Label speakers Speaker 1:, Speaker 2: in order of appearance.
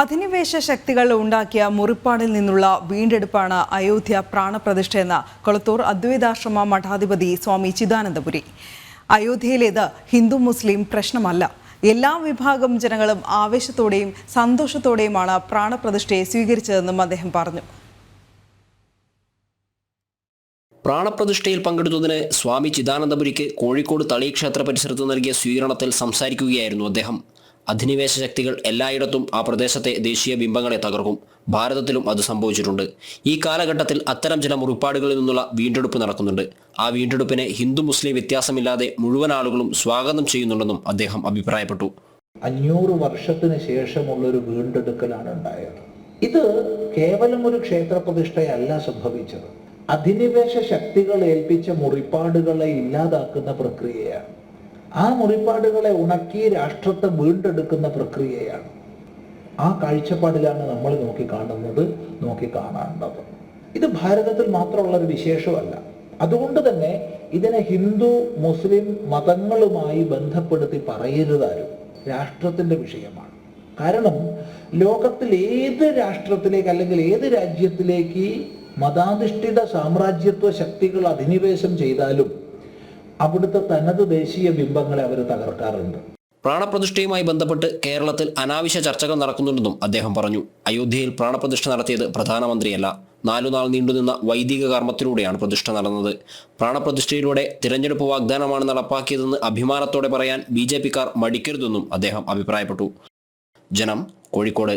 Speaker 1: അധിനിവേശ ശക്തികൾ ഉണ്ടാക്കിയ മുറിപ്പാടിൽ നിന്നുള്ള വീണ്ടെടുപ്പാണ് അയോധ്യ പ്രാണപ്രതിഷ്ഠയെന്ന കൊളത്തൂർ അദ്വൈതാശ്രമ മഠാധിപതി സ്വാമി ചിദാനന്ദപുരി അയോധ്യയിലേത് ഹിന്ദു മുസ്ലിം പ്രശ്നമല്ല എല്ലാ വിഭാഗം ജനങ്ങളും ആവേശത്തോടെയും സന്തോഷത്തോടെയുമാണ് പ്രാണപ്രതിഷ്ഠയെ സ്വീകരിച്ചതെന്നും അദ്ദേഹം പറഞ്ഞു
Speaker 2: പ്രാണപ്രതിഷ്ഠയിൽ പങ്കെടുത്തതിന് സ്വാമി ചിദാനന്ദപുരിക്ക് കോഴിക്കോട് തളി ക്ഷേത്ര പരിസരത്ത് നൽകിയ സ്വീകരണത്തിൽ സംസാരിക്കുകയായിരുന്നു അദ്ദേഹം അധിനിവേശ ശക്തികൾ എല്ലായിടത്തും ആ പ്രദേശത്തെ ദേശീയ ബിംബങ്ങളെ തകർക്കും ഭാരതത്തിലും അത് സംഭവിച്ചിട്ടുണ്ട് ഈ കാലഘട്ടത്തിൽ അത്തരം ചില മുറിപ്പാടുകളിൽ നിന്നുള്ള വീണ്ടെടുപ്പ് നടക്കുന്നുണ്ട് ആ വീണ്ടെടുപ്പിനെ ഹിന്ദു മുസ്ലിം വ്യത്യാസമില്ലാതെ മുഴുവൻ ആളുകളും സ്വാഗതം ചെയ്യുന്നുണ്ടെന്നും അദ്ദേഹം അഭിപ്രായപ്പെട്ടു
Speaker 3: അഞ്ഞൂറ് വർഷത്തിന് ശേഷമുള്ളൊരു വീണ്ടെടുക്കലാണ് ഉണ്ടായത് ഇത് കേവലം ഒരു ക്ഷേത്ര പ്രതിഷ്ഠയല്ല സംഭവിച്ചത് അധിനിവേശ ശക്തികൾ ഏൽപ്പിച്ച മുറിപ്പാടുകളെ ഇല്ലാതാക്കുന്ന പ്രക്രിയയാണ് ആ മുറിപ്പാടുകളെ ഉണക്കി രാഷ്ട്രത്തെ വീണ്ടെടുക്കുന്ന പ്രക്രിയയാണ് ആ കാഴ്ചപ്പാടിലാണ് നമ്മൾ നോക്കി കാണുന്നത് നോക്കി കാണേണ്ടത് ഇത് ഭാരതത്തിൽ മാത്രമുള്ള ഒരു വിശേഷമല്ല അതുകൊണ്ട് തന്നെ ഇതിനെ ഹിന്ദു മുസ്ലിം മതങ്ങളുമായി ബന്ധപ്പെടുത്തി പറയരുതാരും രാഷ്ട്രത്തിൻ്റെ വിഷയമാണ് കാരണം ലോകത്തിൽ ഏത് രാഷ്ട്രത്തിലേക്ക് അല്ലെങ്കിൽ ഏത് രാജ്യത്തിലേക്ക് മതാധിഷ്ഠിത സാമ്രാജ്യത്വ ശക്തികൾ അധിനിവേശം ചെയ്താലും അവിടുത്തെ തനത് ദേശീയ ബിംബങ്ങളെ അവർ തകർക്കാറുണ്ട്
Speaker 2: പ്രാണപ്രതിഷ്ഠയുമായി ബന്ധപ്പെട്ട് കേരളത്തിൽ അനാവശ്യ ചർച്ചകൾ നടക്കുന്നുണ്ടെന്നും അദ്ദേഹം പറഞ്ഞു അയോധ്യയിൽ പ്രാണപ്രതിഷ്ഠ നടത്തിയത് പ്രധാനമന്ത്രിയല്ല നാലുനാൾ നീണ്ടുനിന്ന വൈദിക കർമ്മത്തിലൂടെയാണ് പ്രതിഷ്ഠ നടന്നത് പ്രാണപ്രതിഷ്ഠയിലൂടെ തിരഞ്ഞെടുപ്പ് വാഗ്ദാനമാണ് നടപ്പാക്കിയതെന്ന് അഭിമാനത്തോടെ പറയാൻ ബി ജെ പിക്കാർ മടിക്കരുതെന്നും അദ്ദേഹം അഭിപ്രായപ്പെട്ടു ജനം കോഴിക്കോട്